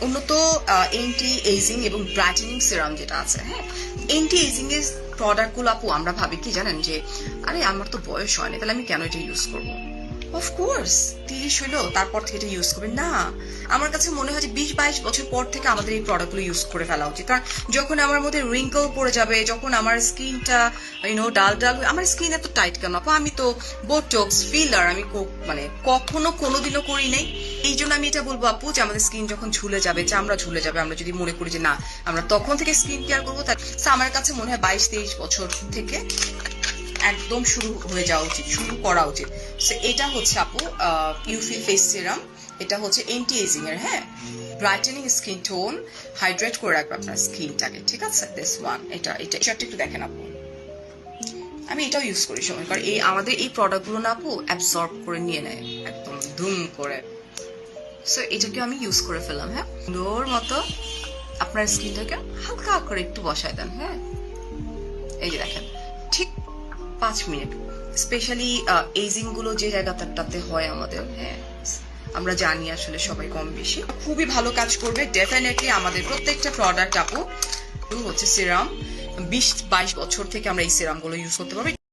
উন্নত anti ageing এবং brightening serum যেটা আছে হ্যাঁ? এন্টি এজিং এর প্রোডাক্টগুলো আপু, আমরা ভাবি কি জানেন যে, আরে, আমার তো বয়স হয়নি, তাহলে আমি কেন এটা ইউজ করব? অফকোর্স তিরিশ হইল, তারপর থেকে এটা ইউজ করবেন। না, আমার কাছে মনে হয় যে বিশ বাইশ বছর পর থেকে আমাদের এই প্রোডাক্টগুলো ইউজ করে ফেলা উচিত। কারণ যখন আমার মধ্যে রিঙ্কল পড়ে যাবে, যখন আমার স্কিনটা ইউনো ডাল ডাল আমার স্কিন এত টাইট কেন? আমি তো বোটক্স ফিলার আমি মানে কখনো কোনোদিনও করি নাই। এই জন্য আমি এটা বলব, আপু, যে আমাদের স্কিন যখন ঝুলে যাবে, চামড়া ঝুলে যাবে, আমরা যদি মনে করি যে না, আমরা তখন থেকে স্কিন কেয়ার করব। তা so আমার কাছে মনে হয় বাইশ তেইশ বছর থেকে একদম শুরু হয়ে যাওয়া উচিত, শুরু করা উচিত। সো এটা হচ্ছে আপু ইউফি ফেস সিরাম এটা হচ্ছে এন্টি এজিং এর হ্যাঁ? ব্রাইটেনিং স্কিন টোন হাইড্রেট করে রাখবে আপনার স্কিনটাকে ঠিক আছে? দিস ওয়ান এটা এটা এটা একটু দেখেন আপু। আমি এটাও ইউজ করি সময় কারণ এই, আমাদের এই প্রোডাক্টগুলো না আপু অ্যাবসর্ব করে নিয়ে নেয়, একদম ধুম করে। সো এটাকে আমি ইউজ করে ফেললাম হ্যাঁ? সুন্দর মতো আপনার স্কিনটাকে হালকা করে একটু বসায় দেন হ্যাঁ? এই যে দেখেন। পাঁচ মিনিট। স্পেশালি এজিংগুলো যে জায়গাটাতে হয় আমাদের হ্যাঁ। আমরা জানি আসলে সবাই কম বেশি। খুবই ভালো কাজ করবে। ডেফিনেটলি আমাদের প্রত্যেকটা প্রোডাক্ট আপু হচ্ছে সিরাম বিশ বাইশ বছর থেকে আমরা এই সিরামগুলো ইউজ করতে পারব।